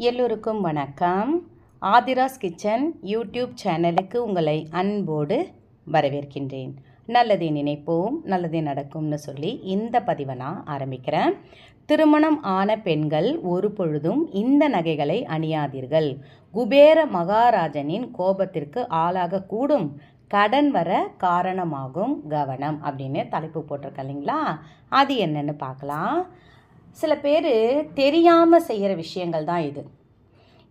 எல்லோருக்கும் வணக்கம். Aadhira's kitchen YouTube சேனலுக்கு உங்களை அன்போடு வரவேற்கின்றேன். நல்லதை நினைப்போம் நல்லதே நடக்கும்னு சொல்லி இந்த பதிவை நான் ஆரம்பிக்கிறேன். திருமணம் ஆன பெண்கள் ஒரு பொழுதும் இந்த நகைகளை அணியாதீர்கள். குபேர மகாராஜனின் கோபத்திற்கு ஆளாகக்கூடும் கடன் வர காரணமாகும் கவனம் அப்படின்னு தலைப்பு போட்டிருக்க இல்லைங்களா? அது என்னன்னு பார்க்கலாம். சில பேர் தெரியாமல் செய்கிற விஷயங்கள் தான் இது.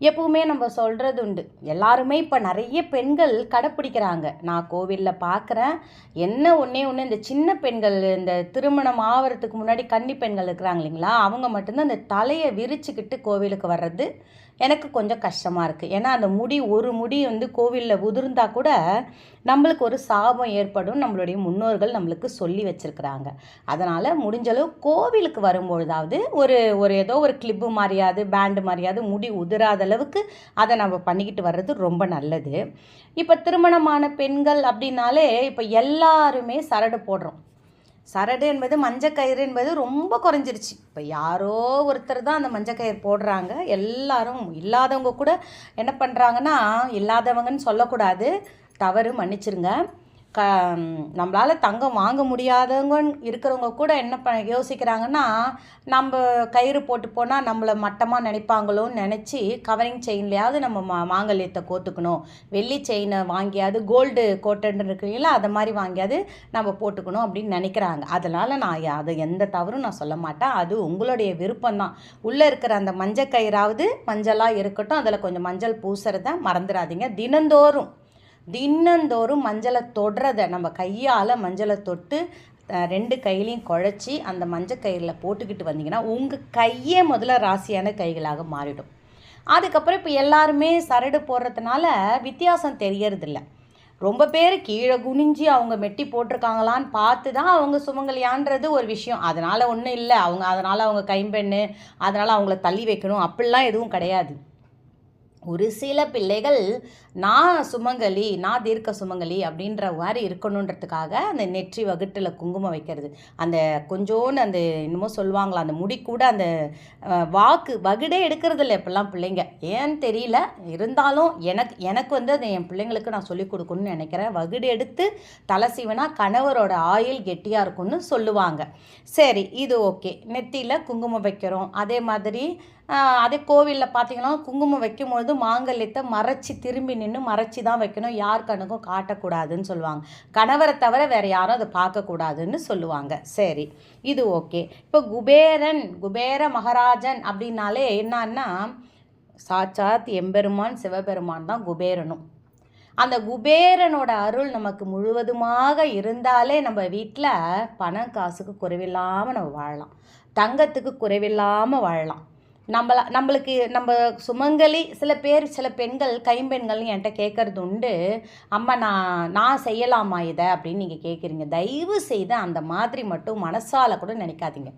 எப்பவுமே நம்ம சொல்கிறது உண்டு. எல்லாருமே இப்போ நிறைய பெண்கள் கடைப்பிடிக்கிறாங்க. நான் கோவிலில் பார்க்குறேன் என்ன ஒன்றே ஒன்று இந்த சின்ன பெண்கள் இந்த திருமணம் ஆகிறதுக்கு முன்னாடி கன்னி பெண்கள் இருக்கிறாங்க இல்லைங்களா? அவங்க மட்டும்தான் இந்த தலையை விரிச்சுக்கிட்டு கோவிலுக்கு வர்றது. எனக்கு கொஞ்சம் கஷ்டமாக இருக்குது ஏன்னா அந்த முடி ஒரு முடி வந்து கோவிலில் உதிர்ந்தால் கூட நம்மளுக்கு ஒரு சாபம் ஏற்படும். நம்மளுடைய முன்னோர்கள் நம்மளுக்கு சொல்லி வச்சுருக்குறாங்க. அதனால் முடிஞ்சளவு கோவிலுக்கு வரும்பொழுதாவது ஒரு ஒரு ஏதோ ஒரு கிளிப்பு மாதிரியாவது பேண்டு மாதிரியாவது முடி உதிராத அளவுக்கு அதை நம்ம பண்ணிக்கிட்டு வர்றது ரொம்ப நல்லது. இப்போ திருமணமான பெண்கள் அப்படின்னாலே இப்போ எல்லாருமே சரடு போடுறோம். சரடு என்பது மஞ்சக்கயிறு என்பது ரொம்ப குறைஞ்சிருச்சு. இப்போ யாரோ ஒருத்தர் தான் அந்த மஞ்சக்கயிறு போடுறாங்க. எல்லாரும் இல்லாதவங்க கூட என்ன பண்ணுறாங்கன்னா இல்லாதவங்கன்னு சொல்லக்கூடாது. தவறு மன்னிச்சிருங்க. க நம்மளால் தங்கம் வாங்க முடியாதவங்க இருக்கிறவங்க கூட என்ன ப யோசிக்கிறாங்கன்னா நம்ம கயிறு போட்டு போனால் நம்மளை மட்டமாக நினைப்பாங்களோன்னு நினச்சி கவரிங் செயின்லையாவது நம்ம மா மாங்கல்யத்தை கோத்துக்கணும். வெள்ளி செயினை வாங்கியாவது கோல்டு கோட்டன்னு இருக்குங்களா அதை மாதிரி வாங்கியாவது நம்ம போட்டுக்கணும் அப்படின்னு நினைக்கிறாங்க. அதனால் நான் அது எந்த தவறும் நான் சொல்ல மாட்டேன். அது உங்களுடைய விருப்பம்தான். உள்ளே இருக்கிற அந்த மஞ்சள் கயிறாவது மஞ்சளாக இருக்கட்டும் அதில் கொஞ்சம் மஞ்சள் பூசுறத மறந்துடாதீங்க. தினந்தோறும் தினந்தோறும் மஞ்சளை தொடுறதை நம்ம கையால் மஞ்சளை தொட்டு ரெண்டு கையிலையும் குழச்சி அந்த மஞ்சள் கயிறில் போட்டுக்கிட்டு வந்தீங்கன்னா உங்கள் கையே முதல்ல ராசியான கைகளாக மாறிடும். அதுக்கப்புறம் இப்போ எல்லாருமே சரடு போடுறதுனால வித்தியாசம் தெரியறதில்ல. ரொம்ப பேர் கீழே குனிஞ்சு அவங்க மெட்டி போட்டிருக்காங்களான்னு பார்த்து தான் அவங்க சுமங்கலியான்றது ஒரு விஷயம். அதனால் ஒன்றும் இல்லை. அவங்க அதனால் அவங்க கைம்பெண்ணு அதனால் அவங்கள தள்ளி வைக்கணும். அப்படிலாம் எதுவும் கிடையாது. ஒரு சில பிள்ளைகள் நான் சுமங்கலி நான் தீர்க்க சுமங்கலி அப்படின்ற மாதிரி இருக்கணுன்றதுக்காக அந்த நெற்றி வகுட்டில் குங்குமம் வைக்கிறது. அந்த கொஞ்சோன்னு அந்த என்னமோ சொல்லுவாங்களா அந்த முடி கூட அந்த வாக்கு வகுடே எடுக்கிறது இல்லை இப்போல்லாம் பிள்ளைங்க. ஏன்னு தெரியல. இருந்தாலும் எனக்கு எனக்கு வந்து அதை என் பிள்ளைங்களுக்கு நான் சொல்லிக் கொடுக்கணும்னு நினைக்கிறேன். வகுடு எடுத்து தலை சீவனா கணவரோட ஆயில் கெட்டியாக இருக்கும்னு சொல்லுவாங்க. சரி இது ஓகே. நெத்தியில் குங்குமம் வைக்கிறோம். அதே மாதிரி அதே கோவிலில் பார்த்தீங்கன்னா குங்குமம் வைக்கும்பொழுது மாங்கல்யத்தை மறைச்சி திரும்பி நின்று மறைச்சி தான் வைக்கணும். யார் கணக்கும் காட்டக்கூடாதுன்னு சொல்லுவாங்க. கணவரை தவிர வேறு யாரும் அதை பார்க்கக்கூடாதுன்னு சொல்லுவாங்க. சரி இது ஓகே. இப்போ குபேரன் குபேர மகாராஜன் அப்படின்னாலே என்னன்னா சாட்சாத் எம்பெருமான் சிவபெருமான் தான் குபேரனும். அந்த குபேரனோட அருள் நமக்கு முழுவதுமாக இருந்தாலே நம்ம வீட்டில் பணம் காசுக்கு குறைவில்லாமல் நம்ம வாழலாம். தங்கத்துக்கு குறைவில்லாமல் வாழலாம். நம்மள நம்மளுக்கு நம்ம சுமங்கலி சில பேர் சில பெண்கள் கைம்பெண்கள்னு என்கிட்ட கேட்குறது உண்டு. அம்மா நான் நான் செய்யலாமா இதை? அப்படின்னு நீங்கள் கேட்குறீங்க தயவு செய்து அந்த மாதிரி மட்டும் மனசால் கூட நினைக்காதீங்க.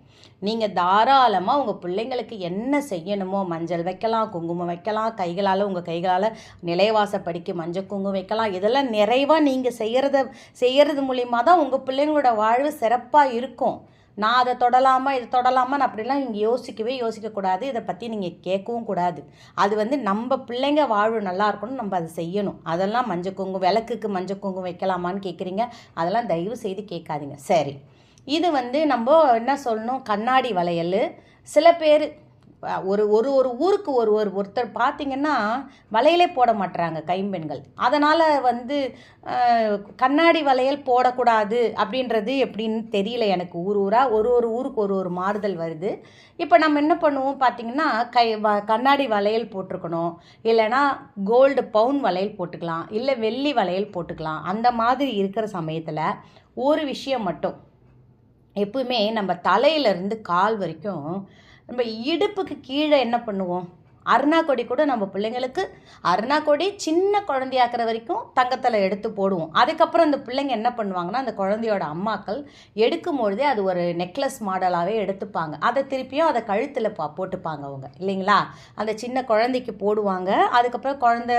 நீங்கள் தாராளமாக உங்கள் பிள்ளைங்களுக்கு என்ன செய்யணுமோ மஞ்சள் வைக்கலாம் குங்குமம் வைக்கலாம் கைகளால் உங்கள் கைகளால் நிலைவாசப்படிக்கு மஞ்சள் குங்குமம் வைக்கலாம். இதெல்லாம் நிறைவாக நீங்கள் செய்கிறத செய்கிறது மூலிமா தான் உங்கள் பிள்ளைங்களோட வாழ்வு சிறப்பாக இருக்கும். நான் அதை தொடலாமா இதை தொடலாமான்னு அப்படிலாம் நீங்கள் யோசிக்கவே யோசிக்கக்கூடாது. இதை பற்றி நீங்கள் கேட்கவும் கூடாது. அது வந்து நம்ம பிள்ளைங்க வாழ்வு நல்லா இருக்கணும் நம்ம அதை செய்யணும். அதெல்லாம் மஞ்சள் குங்குமம் விளக்குக்கு மஞ்சள் குங்குமம் வைக்கலாமான்னு கேட்குறீங்க? அதெல்லாம் தயவு செய்து கேட்காதீங்க. சரி. இது வந்து நம்ம என்ன சொல்லணும்? கண்ணாடி வளையல். சில பேர் ஒரு ஒரு ஒரு ஊருக்கு ஒரு ஒரு ஒருத்தர் பார்த்திங்கன்னா வளையலே போட மாட்டுறாங்க கைம்பெண்கள். அதனால் வந்து கண்ணாடி வளையல் போடக்கூடாது அப்படின்றது எப்படின்னு தெரியல எனக்கு ஊர் ஊராக ஒரு ஒரு ஊருக்கு ஒரு ஒரு மாறுதல் வருது. இப்போ நம்ம என்ன பண்ணுவோம் பார்த்திங்கன்னா கை வ கண்ணாடி வளையல் போட்டிருக்கணும். இல்லைனா கோல்டு பவுன் வளையல் போட்டுக்கலாம். இல்லை வெள்ளி வளையல் போட்டுக்கலாம். அந்த மாதிரி இருக்கிற சமயத்தில் ஒரு விஷயம் மட்டும். எப்பவுமே நம்ம தலையிலேருந்து கால் வரைக்கும் நம்ம இடுப்புக்கு கீழே என்ன பண்ணுவோம்? அருணா கொடி கூட நம்ம பிள்ளைங்களுக்கு அருணா கொடி சின்ன குழந்தையாக்குற வரைக்கும் தங்கத்தில் எடுத்து போடுவோம். அதுக்கப்புறம் அந்த பிள்ளைங்க என்ன பண்ணுவாங்கன்னா அந்த குழந்தையோட அம்மாக்கள் எடுக்கும் பொழுதே அது ஒரு நெக்லஸ் மாடலாகவே எடுத்துப்பாங்க. அதை திருப்பியும் அதை கழுத்தில் பா போட்டுப்பாங்க அவங்க இல்லைங்களா? அந்த சின்ன குழந்தைக்கு போடுவாங்க. அதுக்கப்புறம் குழந்த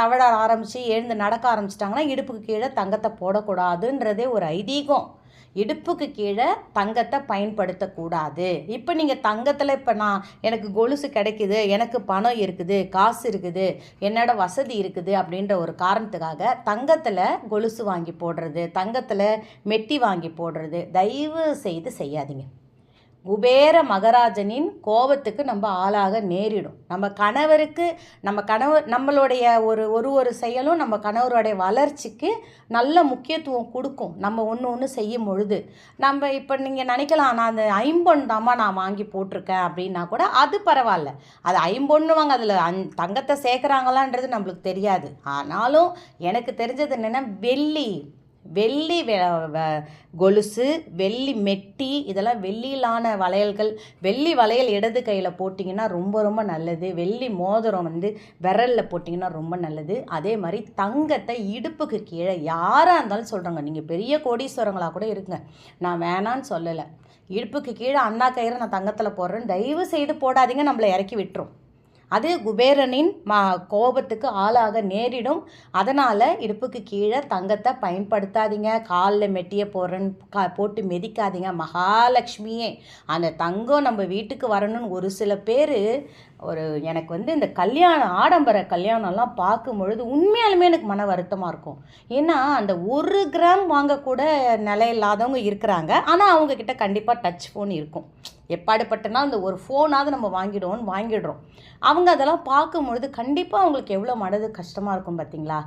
தவழ ஆரம்பித்து எழுந்து நடக்க ஆரம்பிச்சிட்டாங்கன்னா இடுப்புக்கு கீழே தங்கத்தை போடக்கூடாதுன்றதே ஒரு ஐதீகம். இடுப்புக்கு கீழே தங்கத்தை பயன்படுத்தக்கூடாது. இப்போ நீங்கள் தங்கத்தில் இப்போ நான் எனக்கு கொலுசு கிடைக்குது எனக்கு பணம் இருக்குது காசு இருக்குது என்னோட வசதி இருக்குது அப்படின்ற ஒரு காரணத்துக்காக தங்கத்தில் கொலுசு வாங்கி போடுறது தங்கத்தில் மெட்டி வாங்கி போடுறது தயவு செய்து செய்யாதீங்க. குபேர மகராஜனின் கோபத்துக்கு நம்ம ஆளாக நேரிடும். நம்ம கணவருக்கு நம்ம கணவர் நம்மளுடைய ஒரு ஒரு ஒரு செயலும் நம்ம கணவருடைய வளர்ச்சிக்கு நல்ல முக்கியத்துவம் கொடுக்கும். நம்ம ஒன்று ஒன்று செய்யும் பொழுது. நம்ம இப்போ நீங்கள் நினைக்கலாம் நான் அந்த ஐம்பொன் தாம்மா நான் வாங்கி போட்டிருக்கேன் அப்படின்னா கூட அது பரவாயில்ல. அது ஐம்பொன்னு வாங்க அதில் அந் தங்கத்தை சேர்க்குறாங்களான்றது நம்மளுக்கு தெரியாது. ஆனாலும் எனக்கு தெரிஞ்சது என்னென்னா வெள்ளி. வெள்ளி வெ வ- கொலுசு வெள்ளி மெட்டி இதெல்லாம் வெள்ளியிலான வளையல்கள். வெள்ளி வளையல் இடது கையில் போட்டிங்கன்னா ரொம்ப ரொம்ப நல்லது. வெள்ளி மோதிரம் வந்து விரலில் போட்டிங்கன்னா ரொம்ப நல்லது. அதே மாதிரி தங்கத்தை இடுப்புக்கு கீழே யாராக இருந்தாலும் சொல்கிறாங்க நீங்கள் பெரிய கோடீஸ்வரங்களாக கூட இருக்குங்க நான் வேணான்னு சொல்லலை. இடுப்புக்கு கீழே அண்ணா கயிறு நான் தங்கத்தில் போடுறேன். தயவு செய்து போடாதீங்க. நம்மளை இறக்கி விட்டுரும். அது குபேரனின் மா கோபத்துக்கு ஆளாக நேரிடும். அதனால் இடுப்புக்கு கீழே தங்கத்தை பயன்படுத்தாதீங்க. காலில் மெட்டியை போடுறன்னு கா போட்டு மெதிக்காதீங்க. மகாலட்சுமியே அந்த தங்கம் நம்ம வீட்டுக்கு வரணும்னு ஒரு சில பேர் ஒரு எனக்கு வந்து இந்த கல்யாணம் ஆடம்பர கல்யாணம்லாம் பார்க்கும் பொழுது உண்மையாலுமே எனக்கு மன வருத்தமாக இருக்கும். ஏன்னா அந்த ஒரு கிராம் வாங்கக்கூட நிலை இல்லாதவங்க இருக்கிறாங்க. ஆனால் அவங்கக்கிட்ட கண்டிப்பாக டச் ஃபோன் இருக்கும். எப்பாடுபட்டனா அந்த ஒரு ஃபோனாவது நம்ம வாங்கிடுவோம்னு வாங்கிடுறோம். அவங்க அதெல்லாம் பார்க்கும் பொழுது கண்டிப்பாக அவங்களுக்கு எவ்வளோ மனது கஷ்டமாக இருக்கும் பார்த்தீங்களா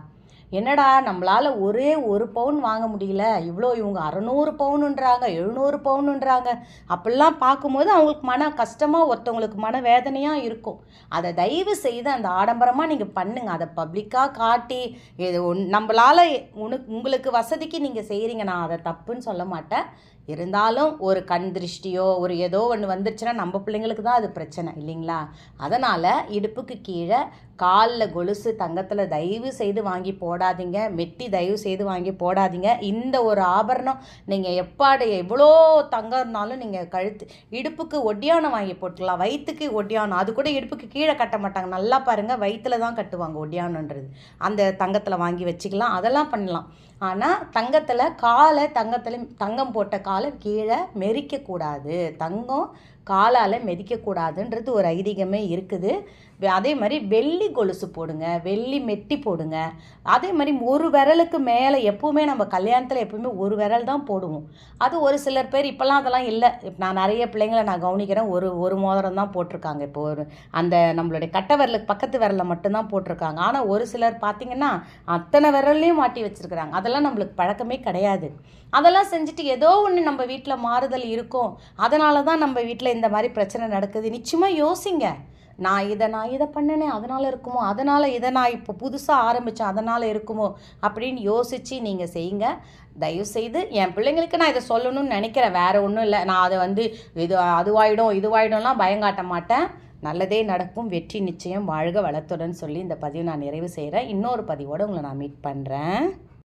என்னடா நம்மளால் ஒரே ஒரு பவுன் வாங்க முடியல. இவ்வளோ இவங்க அறநூறு பவுனுன்றாங்க எழுநூறு பவுனுன்றாங்க. அப்படிலாம் பார்க்கும்போது அவங்களுக்கு மன கஷ்டமாக ஒருத்தவங்களுக்கு மன வேதனையாக இருக்கும். அதை தயவு செய்து அந்த ஆடம்பரமாக நீங்கள் பண்ணுங்கள் அதை பப்ளிக்காக காட்டி இது ஒன் நம்மளால் உனக்கு உங்களுக்கு வசதிக்கு நீங்கள் செய்கிறீங்க நான் அதை தப்புன்னு சொல்ல மாட்டேன். இருந்தாலும் ஒரு கண் திருஷ்டியோ ஒரு ஏதோ ஒன்று வந்துருச்சுன்னா நம்ம பிள்ளைங்களுக்கு தான் அது பிரச்சனை இல்லைங்களா? அதனால் இடுப்புக்கு கீழே காலில் கொலுசு தங்கத்தில் தயவு செய்து வாங்கி போடாதீங்க மெட்டி தயவு செய்து வாங்கி போடாதீங்க. இந்த ஒரு ஆபரணம் நீங்கள் எப்பாடு எவ்வளோ தங்கம் இருந்தாலும் நீங்கள் கழுத்து இடுப்புக்கு ஒட்டியானம் வாங்கி போட்டுக்கலாம். வயிற்றுக்கு ஒட்டியானம் அது கூட இடுப்புக்கு கீழே கட்ட மாட்டாங்க. நல்லா பாருங்கள் வயிற்றுல தான் கட்டுவாங்க ஒட்டியானன்றது அந்த தங்கத்தில் வாங்கி வச்சுக்கலாம் அதெல்லாம் பண்ணலாம். ஆனால் தங்கத்தில் காலை தங்கத்தில் தங்கம் போட்ட காலை கீழே மெரிக்கக்கூடாது தங்கம் காலால் மிதிக்கக்கூடாதுன்றது ஒரு ஐதீகமே இருக்குது. அதே மாதிரி வெள்ளி கொலுசு போடுங்க வெள்ளி மெட்டி போடுங்க. அதே மாதிரி ஒரு விரலுக்கு மேலே எப்போவுமே நம்ம கல்யாணத்தில் எப்போவுமே ஒரு விரல் தான் போடுவோம். அது ஒரு சிலர் பேர் இப்போல்லாம் அதெல்லாம் இல்லை. இப்போ நான் நிறைய பிள்ளைங்களை நான் கவனிக்கிறேன். ஒரு ஒரு மோதிரம் தான் போட்டிருக்காங்க. இப்போ ஒரு அந்த நம்மளுடைய கட்டை விரலுக்கு பக்கத்து விரலில் மட்டும்தான் போட்டிருக்காங்க. ஆனால் ஒரு சிலர் பார்த்தீங்கன்னா அத்தனை விரல்லையும் மாட்டி வச்சுருக்குறாங்க. அதெல்லாம் நம்மளுக்கு பழக்கமே கிடையாது. அதெல்லாம் செஞ்சுட்டு ஏதோ ஒன்று நம்ம வீட்டில் மாறுதல் இருக்கும். அதனால தான் நம்ம வீட்டில் வீட்டில் இந்த மாதிரி பிரச்சனை நடக்குது நிச்சயமாக யோசிங்க. நான் இதை நான் இதை பண்ணினேன் அதனால் இருக்குமோ அதனால் இதை நான் இப்போ புதுசாக ஆரம்பித்தேன் அதனால் இருக்குமோ அப்படின்னு யோசித்து நீங்கள் செய்யுங்க. தயவுசெய்து என் பிள்ளைங்களுக்கு நான் இதை சொல்லணும்னு நினைக்கிறேன் வேறு ஒன்றும் இல்லை. நான் அதை வந்து இது அதுவாயிடும் இதுவாயிடும்லாம் பயங்காட்ட மாட்டேன். நல்லதே நடக்கும் வெற்றி நிச்சயம் வாழ்க வளத்துடன் சொல்லி இந்த பதிவு நான் நிறைவு செய்கிறேன் இன்னொரு பதிவோடு உங்களை நான் மீட் பண்ணுறேன்